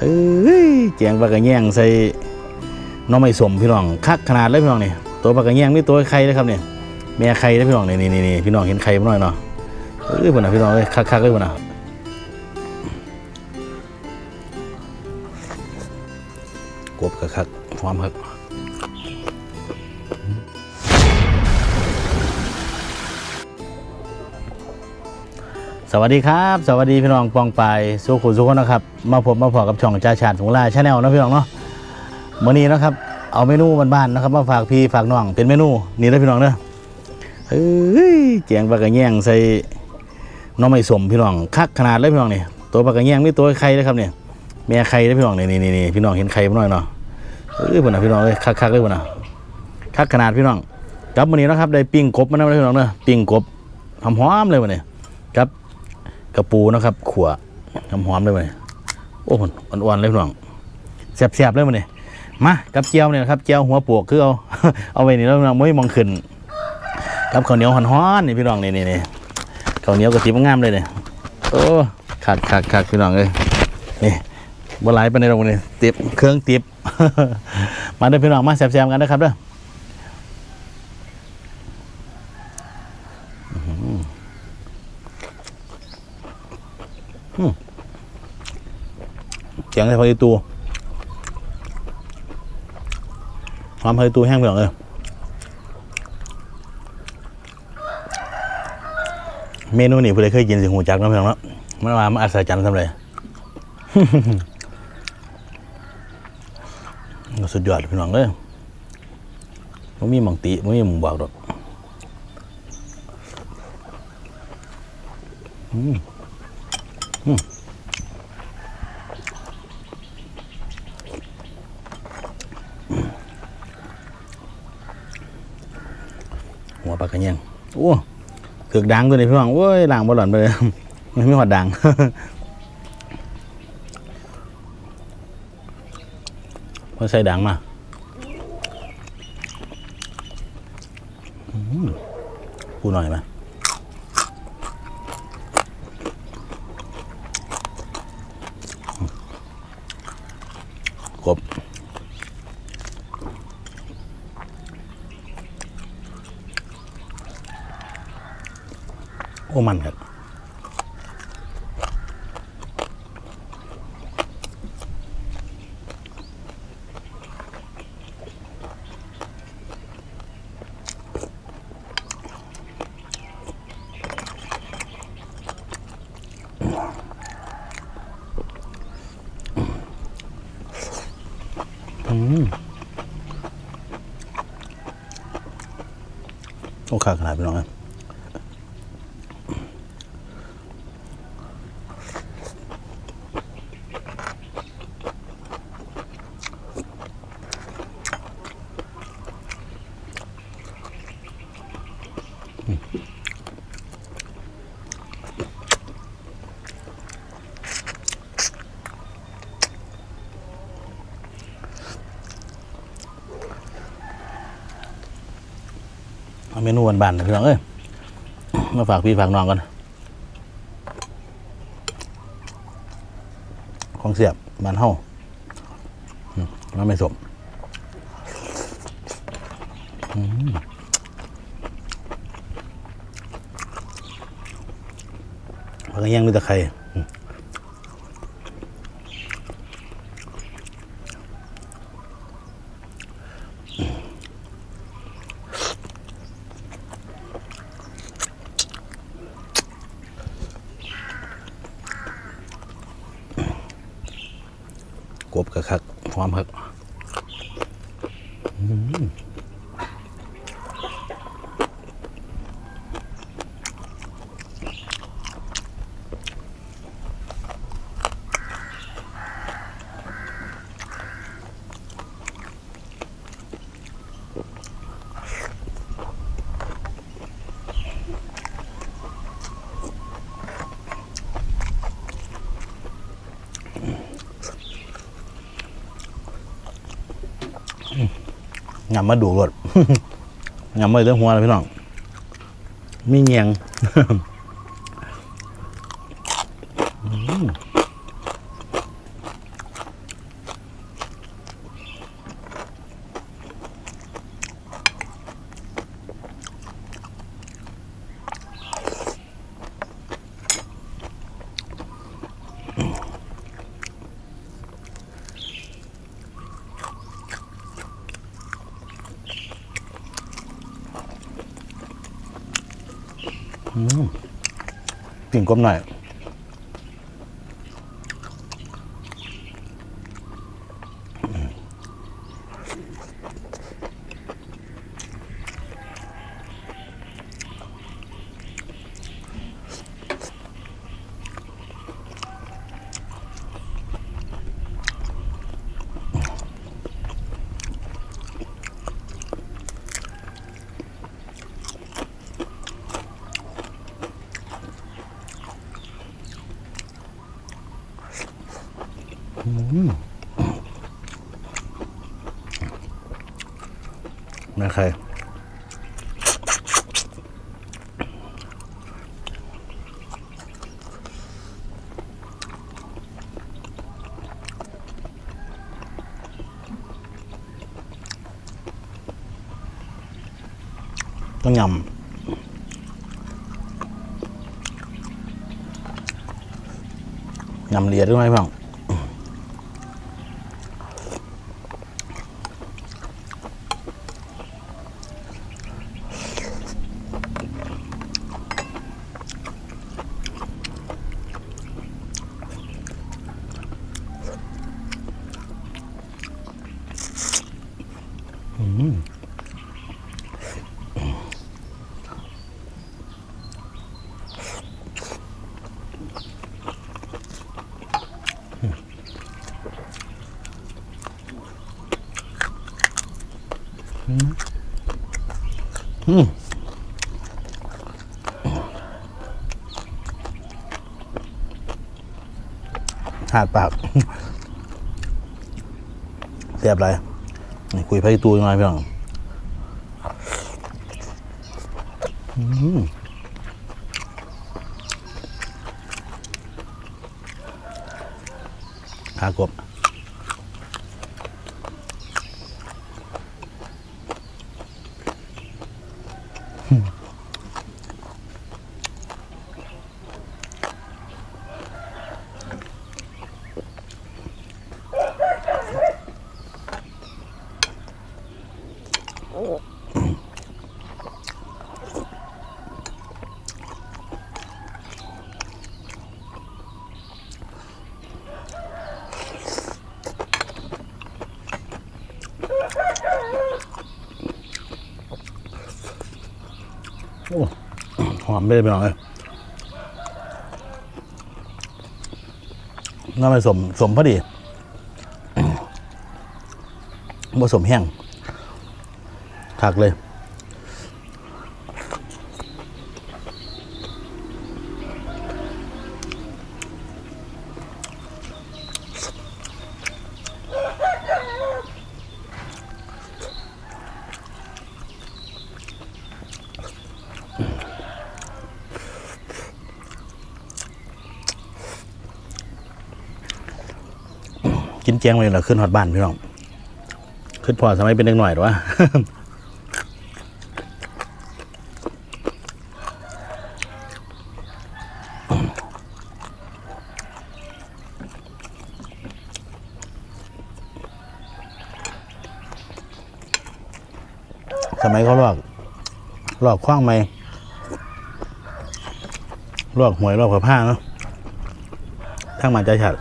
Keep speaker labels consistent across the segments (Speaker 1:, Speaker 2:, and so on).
Speaker 1: เอ้ยแจงปลากระแยงใส่น้องไม่สมพี่น้องคักขนาดเลยพี่น้องนี่ตัวปลากระแยงนี่ตัวไข่เลยครับเนี่ยแม่ไข่เลยพี่น้องนี่นี่นี่พี่น้องเห็นไข่บ่น้อยเนาะเอ้ยพุ่นน่ะพี่น้องเลยคักคักเลยพุ่นน่ะกบคักคักความคัก สวัสดีครับ สวัสดีพี่น้องปองไปสุขุสุขนะครับ มาพบมาพอกับช่องจ่าชาญสงลาชาแนลนะพี่น้องเนาะมื้อนี้นะครับ เอาเมนูบ้านๆนะครับมาฝากพี่ฝากน้องเป็นเมนูนี่นะพี่น้องเนาะเอ้ยแจงปลากระแยงใส่น้องไม้สมพี่น้องคักขนาดเลยพี่น้องนี่ตัวปลากระแยงนี่ตัวไข่เลยครับเนี่ยแม่ไข่เลยพี่น้องนี่นี่นี่พี่น้องเห็นไข่บ่น้อยเนาะเอ้ยพุ่นน่ะพี่น้องเลยคักคักๆเลยพุ่นน่ะคักขนาดพี่น้องกับมื้อนี้นะครับได้ปิ้งกบมานะพี่น้องเนาะปิ้งกบหอมๆเลยวันนี้ กระปูนะครับขัวหอมๆเลยวันโอ้โหอ่อนๆเลยพี่น้องแซ่บๆเลยวันนี้มากับเจียวเนี่ยนะครับเจียวหัวปวกคือเอาเอาไว้นี่แล้วน้องไม่มองขึ้นกับข้าวเหนียวฮ้อนๆนี่พี่น้องนี่นี่นี่ข้าวเหนียวกระทิมันงามเลยเนี่ยโอ้ขาดขาดขาดพี่น้องเลยนี่บัวไหลไปในตรงนี้ติบเครื่องติบมาเด้อพี่น้องมาแซ่บๆกันนะครับเด้อหืออืม เสียงอะไรพอดีตัวความเคยตูแห้งไปหรอกเลยเมนูนี่ผู้ใดเคยกินสิหูจักนะเพื่อนเนาะมันว่ามันอัศจรรย์ทำเลยก็สุดยอดพี่น้องเลยมันมีมองติมันมีมองบอกดอกอืมอืม หัวปลากระเนียงโอ้เกือกดังตัวนี้พี่น้องโอ้ยล่างบอลหล่อนไปเลยมันไม่หอดดังพอใส่ดังมาอืมพูดหน่อยไหม โอ้ขาขนาดพี่น้องครับ เอาเมนูบานๆนะพี่น้องเอ้ยมาฝากพี่ฝากน้องกันของเสียบบ้านเฮาอืมมันไม่สมมแล้วก็ย่างมีแตะไคร้ กบกะคักหอมคับม ยำมาดูรถยำมาเรื่องหัวเลยพี่น้องมีเงียง กลิ่นกลมหน่อย นะใครต้องยำยำเลียดด้วยไหมพ่อง อืม หาดปากเสียบไรคุยไพ่ตูยังไงพี่น้องขากบ Hmm. อ้หอมไม่ได้ไปหน่อยน่าไปสมสมพอดีผสมแห้งถักเลย นแจงไปแล้วขึ้นฮอดบ้านพี่น้องขึ้นพอสมัยเป็นเด็กหน่อยหรอวะสมัยเขาลอกลอกคว้างไหมลอกหวยลอกผ้าเนาะทั้งมาใจฉัด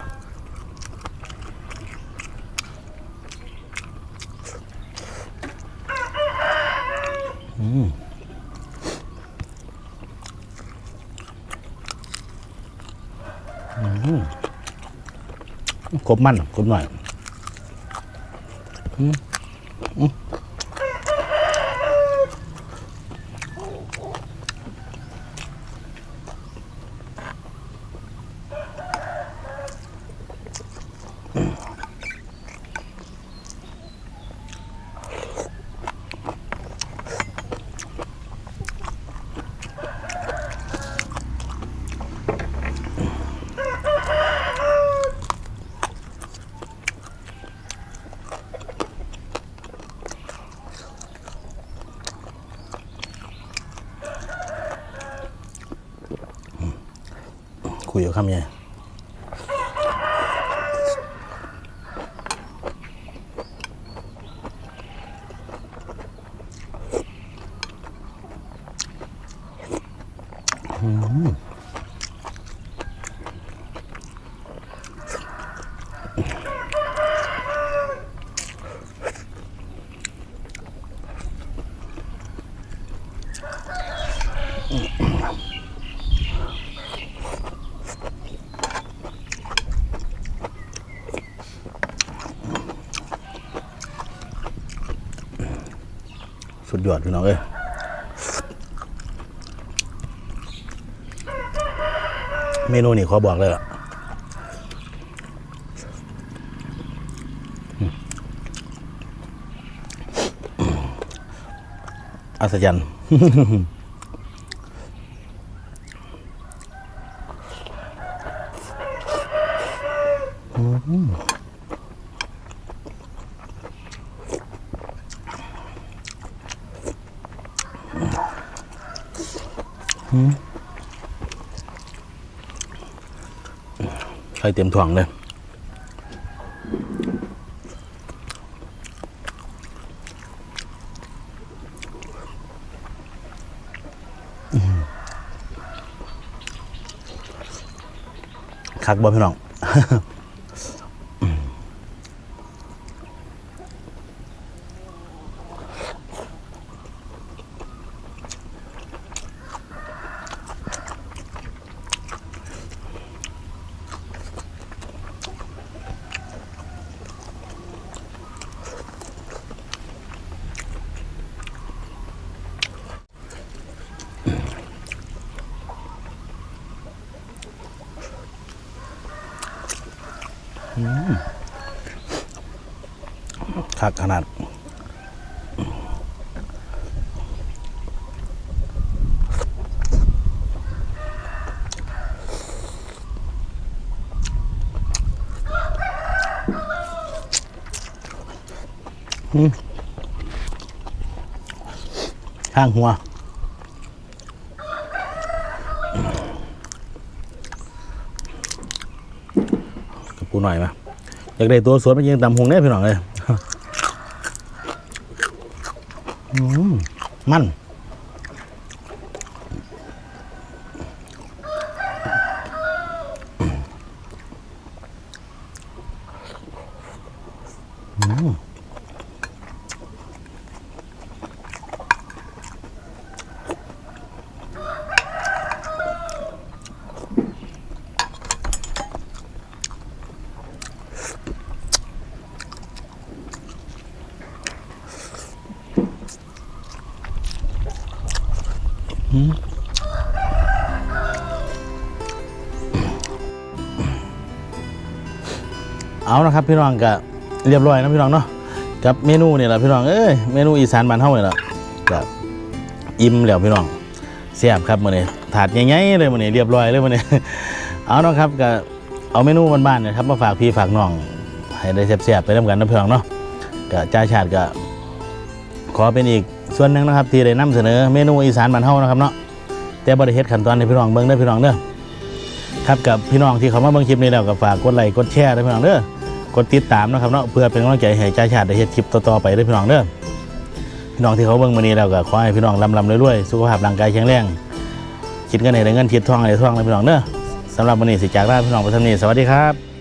Speaker 1: ครบมันครบหน่อยอืม อืมคุยกับคำยังไง สุดยอดพี่น้องเอ้ยเมนูนี่ขอบอกเลยล่ะอัศจรรย์อืม ใส่เต็มถ่วงเลยคักบ่พี่น้อง คักขนาดอืมข้างหัว กับกู หน่อยมาอยากได้ตัวสวนมายิงตำหงเนี่ยพี่น้องเลยมันอืม เอานะครับพี่น้องก็เรียบร้อยนะพี่น้องเนาะกับเมนูเนี่แหละพี่น้องเอ้ยเมนูอีสานบ้านเฮานี่แหละก็อิ่มแล้วพี่น้องแซ่บครับมื้อนี้ถาดใหญ่ๆเลยมื้อนี้เรียบร้อยเลยมื้อนี้เอานะครับก็เอาเมนูบ้านๆเนะครับมาฝากพี่ฝากน้องให้ได้แซ่บๆไปนํกันนะพี่น้องเนาะก็จ่าชาติก็ขอเป็นอีกส่วนหนึ่งนะครับที่ได้นำเสนอเมนูอีสานบ้านเฮานะครับเนาะแต่บ่ได้เฮ็ดขั้นตอนให้พี่น้องเบิ่งเด้อพี่น้องเด้อครับกับพี่น้องที่เขามาเบิ่งคลิปนี้แล้วก็ฝากกดไลค์กดแชร์ด้วยพี่น้องเด้อ กดติดตามนะครับเนาะเพื่อเป็นกำลังใจให้จ้าชาติได้เฮ็ดคลิปต่อๆไปด้วยพี่น้องเด้อพี่น้องที่เขาเบิ่งมานี้แล้วก็ขอให้พี่น้องลำลำรวยๆสุขภาพร่างกายแข็งแรงคิดเงินให้ได้เงินคิดทองให้ได้ทองเลยพี่น้องเด้อสำหรับวันนี้สิจากลาพี่น้องไปเท่านี้สวัสดีครับ